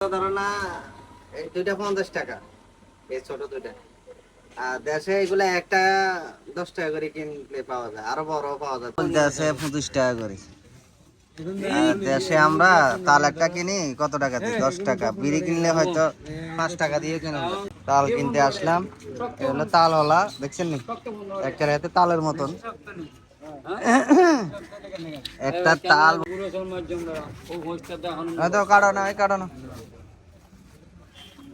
ধরো না দুইটা পঞ্চাশ টাকা এই ছোট দুইটা। আর দেশে এগুলা একটা দশ টাকা করে কিনলে পাওয়া যায় আরও বড় পাওয়া যায়। দেশে পঁচিশ টাকা করে। দেশে আমরা তাল একটা কিনি কত টাকা দিয়ে দশ টাকা। বিড়ি কিনলে হয়তো পাঁচ টাকা দিয়ে কিনবো তাল কিনতে আসলাম এ হলো তাল হলা দেখছেন নি? একটা হাতে তালের মতন। একটা তাল হয়তো কাটানো না এই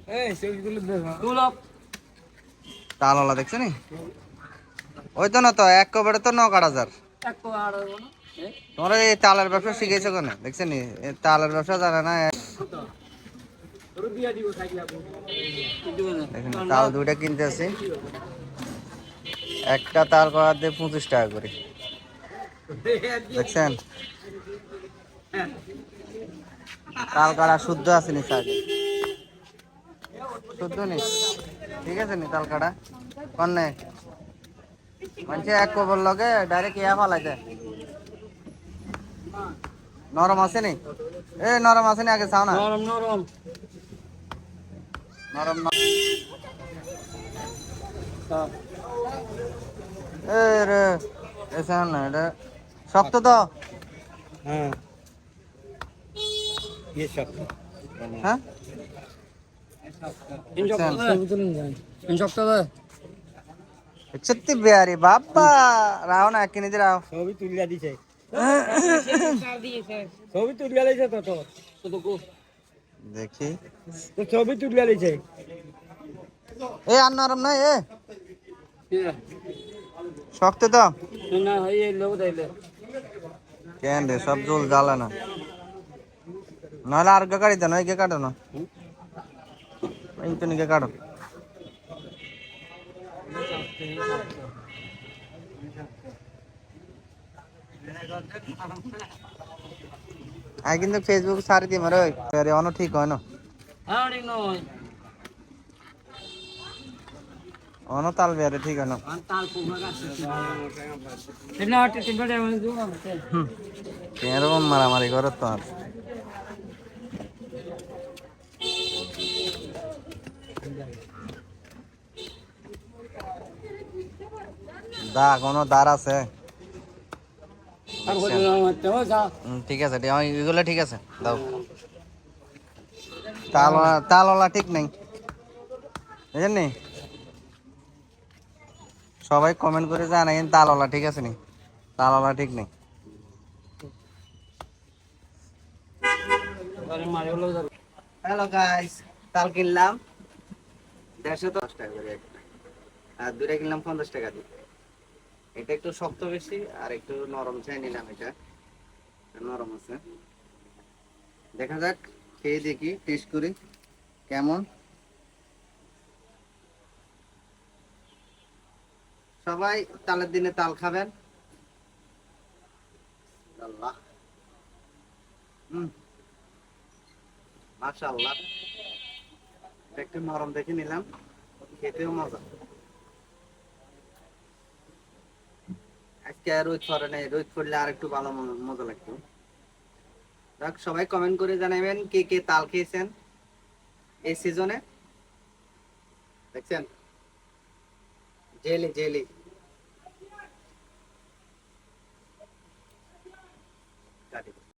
কাটো তালওয়ালা দেখছ নি? ওই তো না তো এক কবারে তো ন কাট হাজার। তোমরা এই তালের ব্যবসা শিখেছো কেন? দেখছেন নি? তালের ব্যবসা জানে না দেখেন, তাল দুইটা কিনতে আসি। একটা তাল করার দিয়ে পঁচিশ টাকা করে। দেখছেন? তাল কাটা শুদ্ধ আছে নি সাইডে শুদ্ধ নি ঠিক আছে নি তাল কাটা কন্যা মানুষে এক কবর লগে ডাইরেক্ট ইয়া ফালাইতে নরম আছে নি এ নরম আছে নি আগে চাও না নরম নরম নরম ন- এ রে এসে না এটা শক্ত তো হ্যাঁ ये सब হ্যাঁ সত্যি বিহারি বাবা রাও না কিনে দি রাও। সবই তুলিয়া দিছে। সবই তুলিয়া লইছে তো তো। দেখি। তো সবই তুলিয়া লইছে। এ আর নরম নয় এ। শক্ত তো। না এই লোক দাইলে কেন রে সব জল জ্বালা না নাহলে আর গে কাটি দেন ওই গে কাটো না এই তো নিকে কাটো। আই কিন্তু ফেসবুক সারি দিই মারে আরে অন ঠিক হয় না। ঠিক নয়। অন তাল বেরে ঠিক হয় না। তাল পোকা গাছে তিনটা তিনটা এরকম মারামারি করো তো আর। দা কোনো দাঁড় আছে? ঠিক আছে ঠিক- এগুলো ঠিক আছে দাও। তালওয়ালা তালওয়ালা ঠিক নেই। বুঝলেন সবাই কমেন্ট করে জানাই তালওয়ালা ঠিক আছে নি? তালওয়ালা ঠিক নেই। হ্যালো গাইস তাল কিনলাম। দেড়শো দশ টাকা করে আর দূরে কিনলাম পঞ্চাশ টাকা দিয়ে। এটা একটু শক্ত বেশি, আর একটু নরম চাই নিলাম এটা। নরম আছে। দেখা যাক, খেয়ে দেখি টেস্ট করি, কেমন? সবাই তালের দিনে তাল খাবেন। আল্লাহ। একটু নরম দেখে নিলাম, খেতেও মজা। আজকে রোদ করে নাই, রোদ করলে আর একটু ভালো মজা লাগতো। যাক, সবাই কমেন্ট করে জানাবেন কে কে তাল খেয়েছেন এই সিজনে দেখছেন? Jelly jelly. কাটি